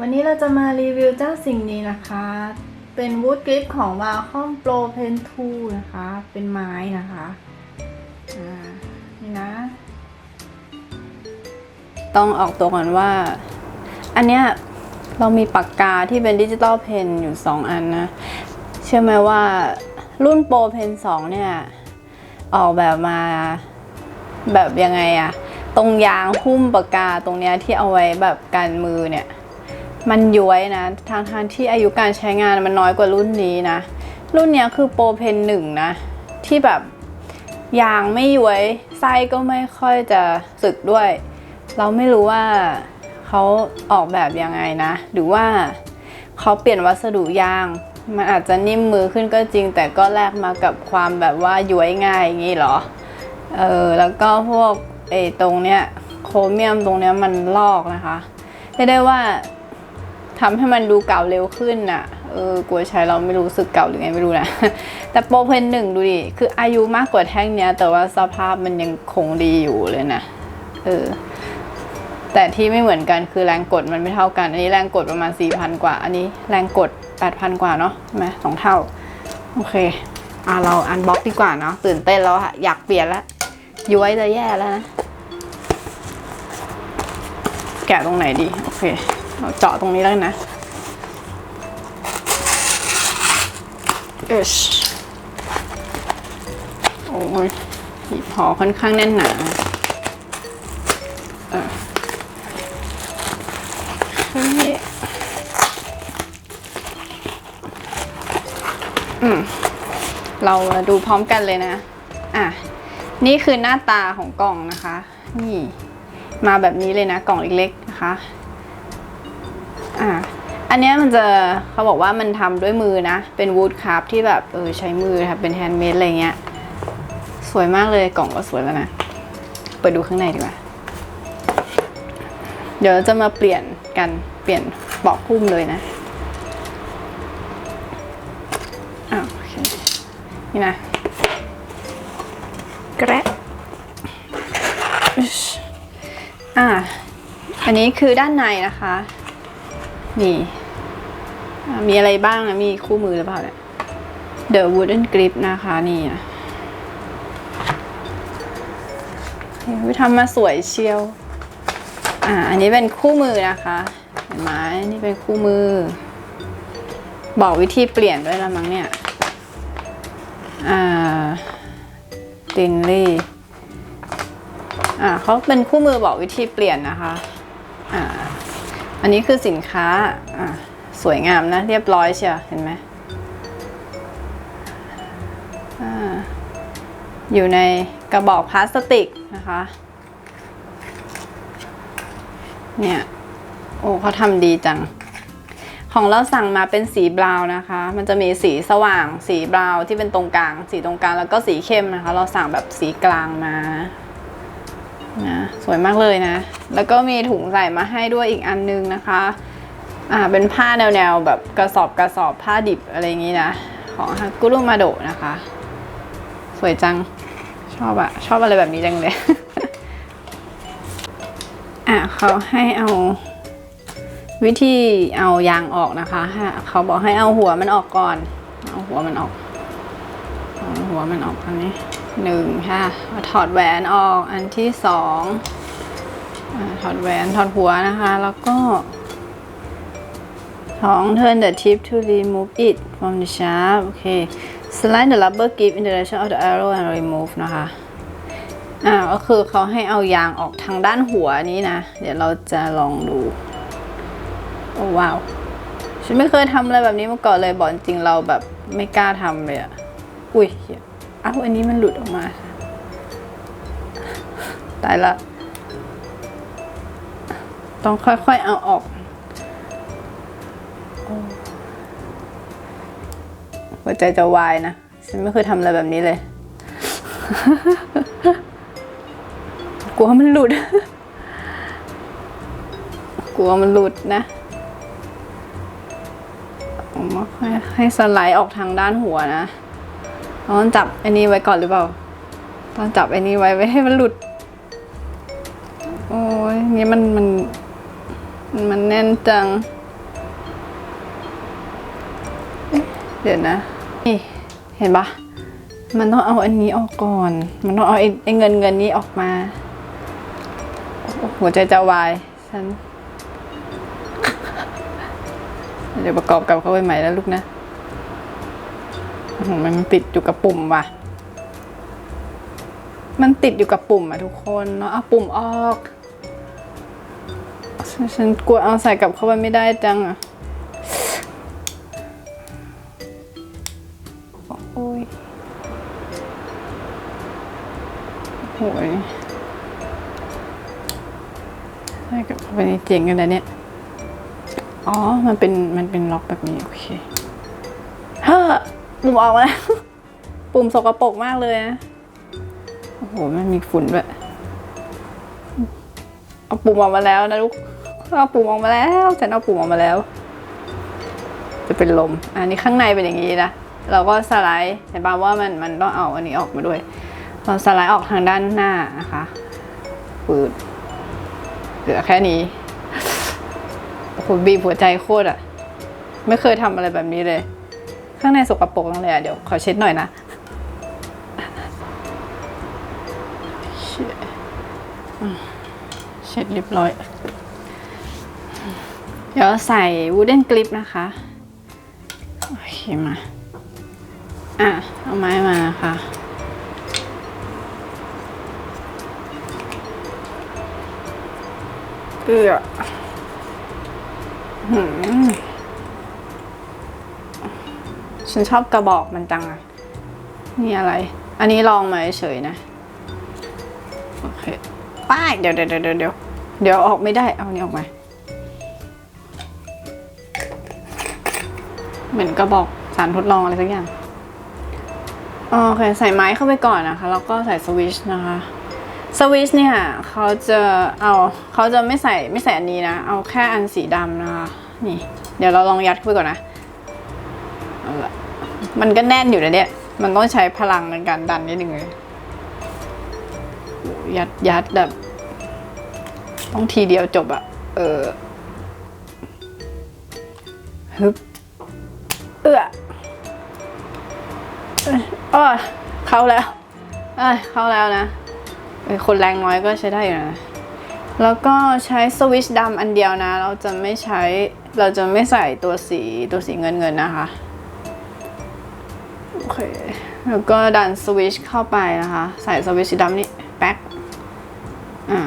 วันนี้เราจะมารีวิวเจ้าสิ่งนี้นะคะ เป็นวูดกริปของ w a l c o m Pro Pen 2นะคะ เป็นไม้นะคะ อ่า นี่นะ ต้องออกตัวก่อนว่า อันเนี้ยเรามีปากกาที่เป็นดิจิตอลเพนอยู่ 2 อันนะ เชื่อไหมว่ารุ่นโปรเพน2เนี่ย ออกแบบมาแบบยังไงอะตรงยางหุ้มปากกาตรงเนี้ยที่เอาไว้แบบกันมือเนี่ย มันย้วยนะทางทางที่อายุการใช้งานมันน้อยกว่ารุ่นนี้นะ รุ่นนี้คือโปรเพนหนึ่งนะ ที่แบบยางไม่ย้วยไส้ก็ไม่ค่อยจะสึกด้วย เราไม่รู้ว่าเขาออกแบบยังไงนะ หรือว่าเขาเปลี่ยนวัสดุยาง มันอาจจะนิ่มมือขึ้นก็จริง แต่ก็แลกมากับความแบบว่าย้วยง่ายอย่างนี้หรอ เออแล้วก็พวกไอ้ตรงเนี้ยโครเมียมตรงเนี้ยมันลอกนะคะเรียกได้ว่า ทำให้มันดูเก่าเร็วขึ้นน่ะ เออกลัวใช้เราไม่รู้สึกเก่าหรือไงไม่รู้นะ แต่โปรเพนหนึ่งดูดิ คืออายุมากกว่าแท่งเนี้ย แต่ว่าสภาพมันยังคงดีอยู่เลยนะ เออ แต่ที่ไม่เหมือนกันคือแรงกดมันไม่เท่ากัน อันนี้แรงกดประมาณ 4,000 กว่า อันนี้แรงกด 8,000 กว่าเนาะใช่ไหมสองเท่า โอเค อะเราอันบ็อกดีกว่าเนาะ ตื่นเต้นแล้วอะอยากเปลี่ยนล้วย้วยจะแย่แล้วนะ แกะตรงไหนดี โอเค เราเจาะตรงนี้แล้วนะเอชโอ้ยหีบห่อค่อนข้างแน่นหนาเออโอเคอืมเราดูพร้อมกันเลยนะ อะ นี่คือหน้าตาของกล่องนะคะ นี่ มาแบบนี้เลยนะ กล่องเล็กๆนะคะ อันนี้มันจะเขาบอกว่ามันทำด้วยมือนะ เป็นวูดคราฟที่แบบเออใช้มือค่ะเป็นแฮนด์เมดอะไรเงี้ย สวยมากเลยกล่องก็สวยแล้วนะ เปิดดูข้างในดีกว่า เดี๋ยวจะมาเปลี่ยนกันเปลี่ยนเบาะพุ่มเลยนะอะโอเคนี่นะกระอึ๊ชอะอันนี้คือด้านในนะคะ นี่ มีอะไรบ้างนะ มีคู่มือหรือเปล่าเนี่ย The Wooden Grip นะคะนี่นะเฮ้ยทำมาสวยเชียว อ่า อันนี้เป็นคู่มือนะคะ เห็นไหมนี่เป็นคู่มือ บอกวิธีเปลี่ยนด้วยละมั้งเนี่ย อ่าตินลี่ อ่าเขาเป็นคู่มือบอกวิธีเปลี่ยนนะคะ อ่า อันนี้คือสินค้า อ่า สวยงามนะ เรียบร้อยเชียวเห็นไหมออยู่ในกระบอกพลาสติกนะคะ เนี่ย โอ้เขาทำดีจัง ของเราสั่งมาเป็นสีบราวนะคะ มันจะมีสีสว่าง สีบราวที่เป็นตรงกลาง สีตรงกลางแล้วก็สีเข้มนะคะ เราสั่งแบบสีกลางมานะสวยมากเลยนะ แล้วก็มีถุงใส่มาให้ด้วยอีกอันนึงนะคะ อ่าเป็นผ้าแนวๆแบบกระสอบกระสอบผ้าดิบอะไรอย่างนี้นะ ของฮากุรุมาโดะนะคะ สวยจังชอบอะชอบอะไรแบบนี้จังเลย อะเขาให้เอาวิธีเอายางออกนะคะฮะเขาบอกให้เอาหัวมันออกก่อน เอาหัวมันออกเอาหัวมันออกอันนี้หนึ่งค่ะถอดแหวนออกอันที่สองอถอดแหวนถอดหัวนะคะ แล้วก็ สอง turn the tip to remove it from the shaft โอเค slide the rubber grip in the direction of the arrow and remove นะคะ อ่าก็คือเขาให้เอายางออกทางด้านหัวนี้นะ เดี๋ยวเราจะลองดู โอ้ว้าว ฉันไม่เคยทำอะไรแบบนี้มาก่อนเลยบอกจริงเราแบบไม่กล้าทำเลยอะอุ้ยเหี้ยอ้าวอันนี้มันหลุดออกมา ตายละ ต้องค่อยๆเอาออก หัวใจจะวายนะ ฉันไม่เคยทำอะไรแบบนี้เลย กลัวมันหลุด กลัวมันหลุดนะผมให้ให้สไลด์ออกทางด้านหัวนะ ต้องจับอันนี้ไว้ก่อนหรือเปล่า ต้องจับอันนี้ไว้ไว้ให้มันหลุด โอ้ยนี่มันมัน มันแน่นจัง เดี๋ยวนะ นี่เห็นปะมันต้องเอาอันนี้ออกก่อน มันต้องเอาไอ้เงินเงินนี้ออกมา หัวใจจะวายฉัน เดี๋ยวประกอบกับเข้าไปใหม่แล้วลูกนะมันติดอยู่กับปุ่มว่ะ มันติดอยู่กับปุ่มอะทุกคนเนาะเอาปุ่มออก ฉันฉันกลัวเอาใส่กลับเข้าไปไม่ได้จังอะ โอ้ยใส่กับเข้าไปในเจ๋งกันนะเนี่ย อ๋อ มันเป็น มันเป็นล็อกแบบนี้ โอเค เฮ้อปุ่มออกมาแล้ว ปุ่มสกปรกมากเลยนะ โอ้โห มันมีฝุ่นด้วย เอาปุ่มออกมาแล้วนะลูก เอาปุ่มออกมาแล้วฉันเอาปุ่มออกมาแล้ว จะเป็นลม อันนี้ข้างในเป็นอย่างนี้นะเราก็สไลด์เห็นป่าว่ามันมันต้องเอาอันนี้ออกมาด้วย เราสไลด์ออกทางด้านหน้านะคะปืดเหลือแค่นี้โอ้โหบีบหัวใจโคตรอะไม่เคยทำอะไรแบบนี้เลย ข้างในสกปรกจังเลยอะเดี๋ยวขอเช็ดหน่อยนะเช็ดเช็ดเรียบร้อย เดี๋ยวใส่วูดเดนกลิปนะคะ โอเคมา อะ เอาไม้มาค่ะ เอือหืมฉันชอบกระบอกมันจังอะนี่อะไร อันนี้ลองมาเฉยนะ โอเค ป้าย เดี๋ยวเดี๋ยวเดี๋ยวเดี๋ยวเดี๋ยวออกไม่ได้ เอานนี้ออกมา เหมือนกระบอกสารทดลองอะไรสักอย่าง โอเค ใส่ไม้เข้าไปก่อนนะคะ แล้วก็ใส่สวิชนะคะ สวิชเนี่ยเขาจะเอาเขาจะไม่ใส่ไม่ใส่อันนี้นะ เอาแค่อันสีดำนะคะนี่ เดี๋ยวเราลองยัดเข้าไปก่อนนะมันก็แน่นอยู่นะเนี่ย มันต้องใช้พลังในการดันนิดนึงเลยยัดยัดแบบ ต้องทีเดียวจบอะเออฮึบเอื้ออ้อเข้าแล้วเอ้ยเข้าแล้วนะ คนแรงน้อยก็ใช้ได้อยู่นะ แล้วก็ใช้สวิชดำอันเดียวนะ เราจะไม่ใช้ เราจะไม่ใส่ตัวสีตัวสีเงินเงินๆนะคะ โอเค แล้วก็ดันสวิชเข้าไปนะคะ ใส่สวิชสีดำนี่แป๊กอ่า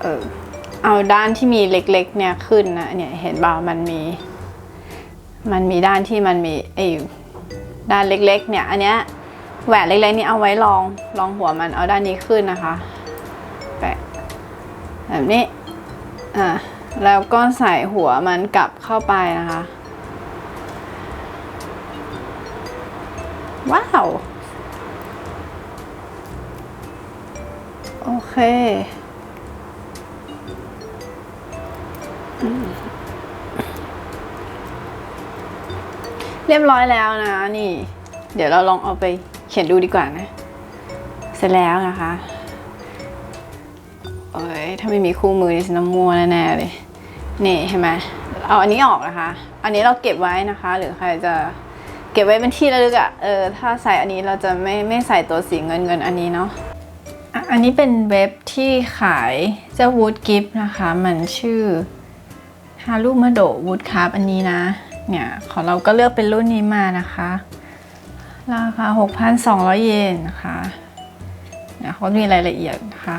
เออเอาด้านที่มีเล็กๆเนี่ยขึ้นนะเนี่ยเห็นบ่ามันมี มันมีด้านที่มันมีไอ้ด้านเล็กๆเนี่ยอันเนี้ย แหวนเล็กๆนี่เอาไว้รองรองหัวมันเอาด้านนี้ขึ้นนะคะแปะแบบนี้อ่าแล้วก็ใส่หัวมันกลับเข้าไปนะคะ ว้าว โอเคอเรียบร้อยแล้วนะนี่ เดี๋ยวเราลองเอาไป เขียนดูดีกว่านะ เสร็จแล้วนะคะโอ้ยถ้าไม่มีคู่มือนี่ฉันน้ำมัวแน่เลยนี่เห็นไหมเอาอันนี้ออกนะคะ อันนี้เราเก็บไว้นะคะ หรือใครจะเก็บไว้เป็นที่ระลึกอะ่ะเออถ้าใส่อันนี้เราจะไม่ไม่ใส่ตัวสีเงินเงินอันนี้เนาะอะอันนี้เป็นเว็บที่ขายเจ้าวูดกิฟนะคะ มันชื่อฮารุมาโดวูดคาร์บอันนี้นะเนี่ยของเราก็เลือกเป็นรุ่นนี้มานะคะ ราคา 6,200 เยนนะคะเนี่ยเขามีรายละเอียดนะคะ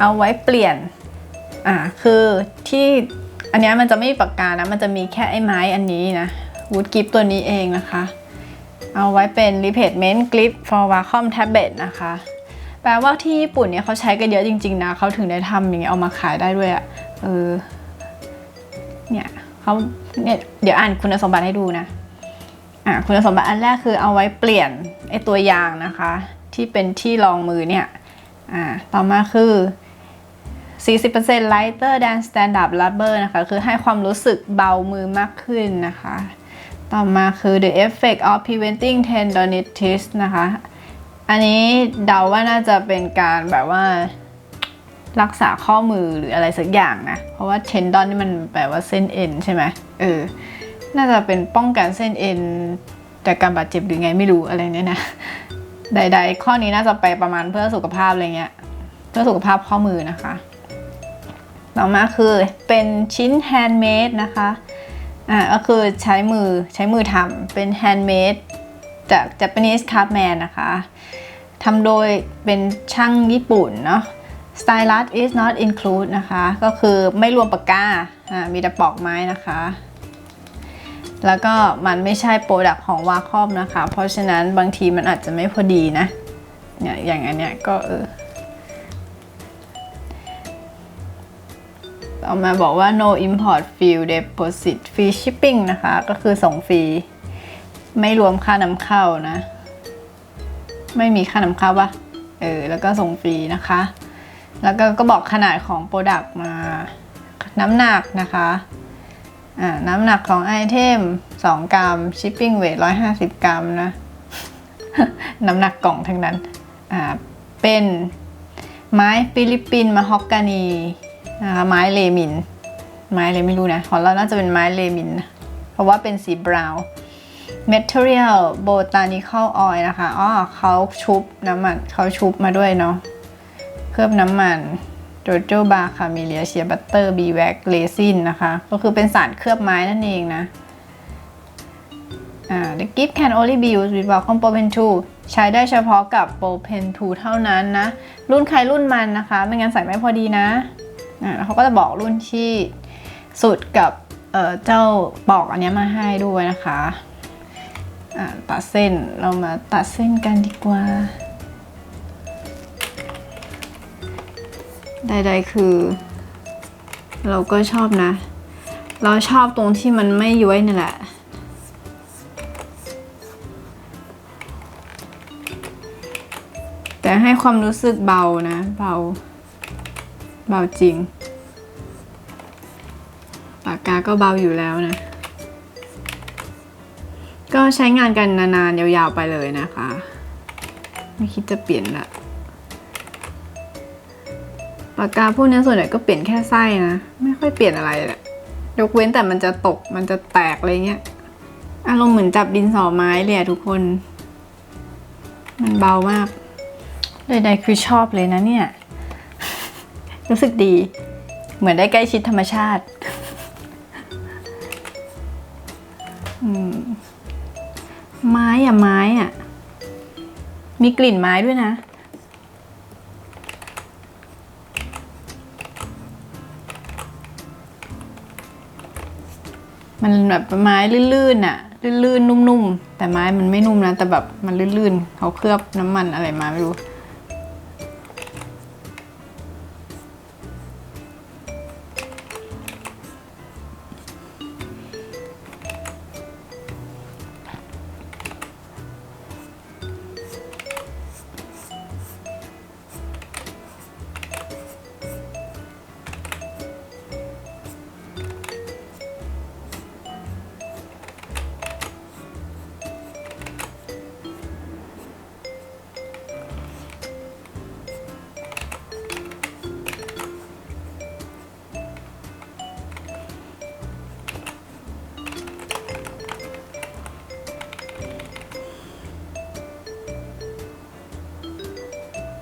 เอาไว้เปลี่ยน อ่า คือที่อันนี้มันจะไม่มีปากกานะ มันจะมีแค่ไอ้ไม้อันนี้นะวูดกิฟตัวนี้เองนะคะ เอาไว้เป็น replacement grip for Wacom tablet นะคะ แปลว่าที่ญี่ปุ่นเนี่ยเขาใช้กันเยอะจริง ๆ นะ เขาถึงได้ทำอย่างเงี้ยเอามาขายได้ด้วยอะ่ะเออ เนี่ยเขาเนี่ยเดี๋ยวอ่านคุณสมบัติให้ดูนะ อะคุณสมบัติอันแรกคือเอาไว้เปลี่ยนไอตัวยางนะคะ ที่เป็นที่รองมือเนี่ยอ่าต่อมาคือ 40% lighter than standard rubber นะคะ คือให้ความรู้สึกเบามือมากขึ้นนะคะ ต่อมาคือ the effect of preventing tendonitis นะคะ อันนี้เดาว่าน่าจะเป็นการแบบว่ารักษาข้อมือหรืออะไรสักอย่างนะ เพราะว่า tendon นี่มันแปลว่าเส้นเอ็นใช่ไหมเออ น่าจะเป็นป้องกันเส้นเอ็นจากการบาดเจ็บหรือไงไม่รู้อะไรเนี่ยนะ ใด ๆ ข้อนี้น่าจะไปประมาณเพื่อสุขภาพอะไรเงี้ย เพื่อสุขภาพข้อมือนะคะ ต่อมาคือเป็นชิ้นแฮนด์เมดนะคะ อ่าก็คือใช้มือใช้มือทำเป็นแฮนด์เมดจาก Japanese Craftsman นะคะทำโดยเป็นช่างญี่ปุ่นเนาะ Stylus is not include นะคะ ก็คือไม่รวมปากกาอ่ามีแต่ปอกไม้นะคะ แล้วก็มันไม่ใช่โปรดักของวาคอมนะคะ เพราะฉะนั้นบางทีมันอาจจะไม่พอดีนะเนี่ยอย่างอันเนี้ยก็เออต่อมาบอกว่า no import fee deposit free shipping นะคะ ก็คือส่งฟรี ไม่รวมค่านำเข้านะ ไม่มีค่านำเข้าปะเออ แล้วก็ส่งฟรีนะคะ แล้วก็ก็บอกขนาดของโปรดักต์มา น้ำหนักนะคะ น้ำหนักของไอเทม 2 กรัม shipping weight 150 กรัมนะ น้ำหนักกล่องทั้งนั้น เป็นไม้ฟิลิปปินมาฮอกกานีนะคะไม้เลมิน ไม้อะไรไม่รู้นะ ของเราน่าจะเป็นไม้เลมินนะเพราะว่าเป็นสีบราวน์ material botanical oil นะคะ อ๋อเขาชุบน้ำมัน เขาชุบมาด้วยเนาะเคลือบน้ำมัน โจโจบาคาเมเลียเชียบัตเตอร์บีแว็กเลซินนะคะ ก็คือเป็นสารเคลือบไม้นั่นเองนะอ่า the gift can only be used with Wacom Pro Pen 2 ใช้ได้เฉพาะกับ Pro Pen 2 เท่านั้นนะ รุ่นใครรุ่นมันนะคะ ไม่งั้นใส่ไม่พอดีนะอ่าแล้วเขาก็จะบอกรุ่นที่สุดกับเอ่อเจ้าปอกอันเนี้ยมาให้ด้วยนะคะอ่าตัดเส้นเรามาตัดเส้นกันดีกว่า ใดๆคือ เราก็ชอบนะ เราชอบตรงที่มันไม่ย้วยนี่แหละแต่ให้ความรู้สึกเบานะ เบา เบาจริง ปากกาก็เบาอยู่แล้วนะ ก็ใช้งานกันนานๆ ยาวๆไปเลยนะคะ ไม่คิดจะเปลี่ยนละากกาพวกนี้ส่วนใหญ่ก็เปลี่ยนแค่ไส้นะ ไม่ค่อยเปลี่ยนอะไรแหละยกเว้นแต่มันจะตกมันจะแตกอะไรเงี้ยอารมณ์เหมือนจับดินสอไม้เลยอะทุกคน มันเบามากใดๆคือชอบเลยนะเนี่ย รู้สึกดี เหมือนได้ใกล้ชิดธรรมชาติไม้อะไม้อะมีกลิ่นไม้ด้วยนะ มันแบบไม้ลื่นๆน่ะลื่นๆนุ่มๆแต่ไม้มันไม่นุ่มนะแต่แบบมันลื่นๆเขาเคลือบน้ำมันอะไรมาไม่รู้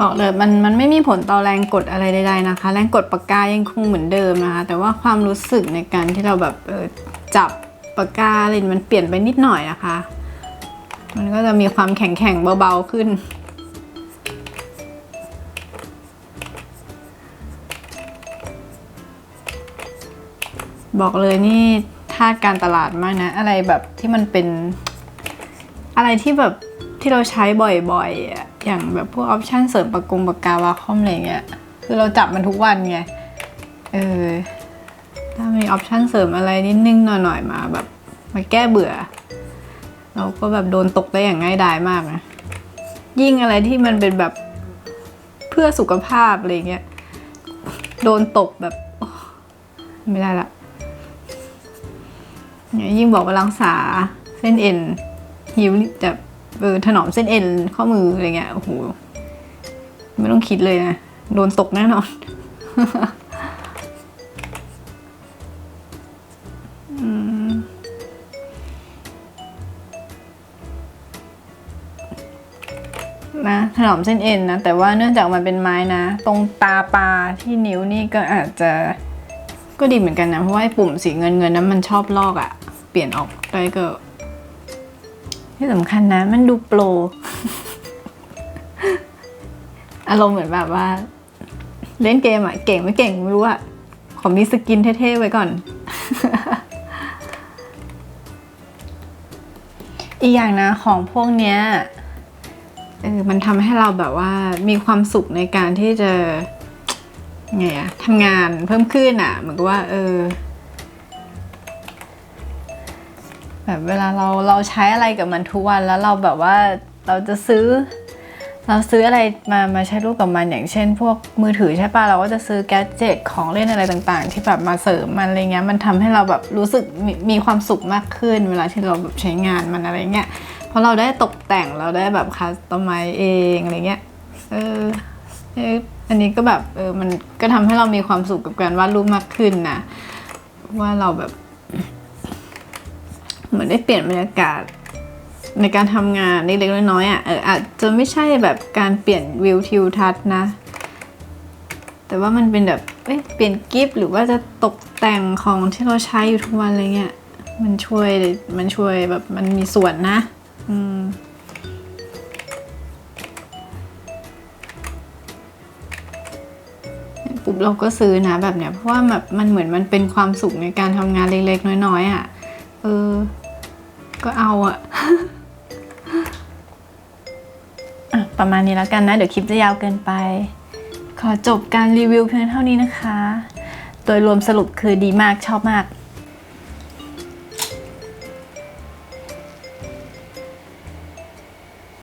บอกเลยมันมันไม่มีผลต่อแรงกดอะไรใดๆนะคะ แรงกดปากกายังคงเหมือนเดิมนะคะ แต่ว่าความรู้สึกในการที่เราแบบจับปากกาอะไรมันเปลี่ยนไปนิดหน่อยนะคะ มันก็จะมีความแข็งๆเบาๆขึ้นบอกเลยนี่ทาการตลาดมากนะ อะไรแบบที่มันเป็นอะไรที่แบบ ที่เราใช้บ่อยๆอะอย่างแบบพวกออปชันเสริมปากกงปากกาวาคอมอะไรเงี้ยคือเราจับมันทุกวันไงเออถ้ามีออปชันเสริมอะไรนิดนึงหน่อยๆมาแบบมาแก้เบื่อ เราก็แบบโดนตกได้อย่างง่ายดายมากนะยิ่งอะไรที่มันเป็นแบบเพื่อสุขภาพอะไรเงี้ยโดนตกแบบไม่ได้ละยยิ่งบอกว่ารักษาเส้นเอ็นหิวจะ เออถนอมเส้นเอ็นข้อมืออะไรเงี้ยโอ้โหไม่ต้องคิดเลยนะโดนตกแน่นอนนะถนอมเส้นเอ็นนะ แต่ว่าเนื่องจากมันเป็นไม้นะ ตรงตาปลาที่นิ้วนี่ก็อาจจะก็ดีเหมือนกันนะ เพราะว่าปุ่มสีเงินเงินนั้นมันชอบลอกอะ่ะ เปลี่ยนออกได้ก็ ที่สำคัญนะ มันดูโปร อารมณ์เหมือนแบบว่า เล่นเกมอะเก่งไม่เก่งไม่รู้อะขอมีสกินเท่ๆไว้ก่อน อีกอย่างนะของพวกเนี้ยเออมันทำให้เราแบบว่ามีความสุขในการที่จะไงอะทำงานเพิ่มขึ้นอะเหมือนกับว่า เออ แบบเวลาเราเราใช้อะไรกับมันทุกวันแล้วเราแบบว่าเราจะซื้อ เราซื้ออะไรมามาใช้รูปกับมันอย่างเช่น พวกมือถือใช่ปะเราก็จะซื้อแกดเจิตของเล่นอะไรต่างๆ ที่แบบมาเสริมมันอะไรเงี้ยมันทำให้เราแบบรู้สึกมีมีความสุขมากขึ้น เวลาที่เราแบบใช้งานมันอะไรเงี้ยเพราะเราได้ตกแต่งเราได้แบบคัสตอมไมเองอะไรเงี้ยเออเอออันนี้ก็แบบเออมันก็ทำให้เรามีความสุขกับการวาดรูปมากขึ้นนะว่าเราแบบ เหมือนได้เปลี่ยนบรรยากาศในการทำงานเล็กๆน้อยๆอะเอออาจจะไม่ใช่แบบการเปลี่ยนวิวทิวทัศน์นะ แต่ว่ามันเป็นแบบเอ้ยเปลี่ยนกิฟต์หรือว่าจะตกแต่งของที่เราใช้อยู่ทุกวันอะไรเงี้ยมันช่วยมันช่วยแบบมันมีส่วนนะอืมปุ๊บเราก็ซื้อนะแบบเนี้ยเพราะว่าแบบมันเหมือนมันเป็นความสุขในการทำงานเล็กๆน้อยๆอะเออ ก็เอาอะอะประมาณนี้แล้วกันนะ เดี๋ยวคลิปจะยาวเกินไป ขอจบการรีวิวเพียงเท่านี้นะคะ โดยรวมสรุปคือดีมากชอบมาก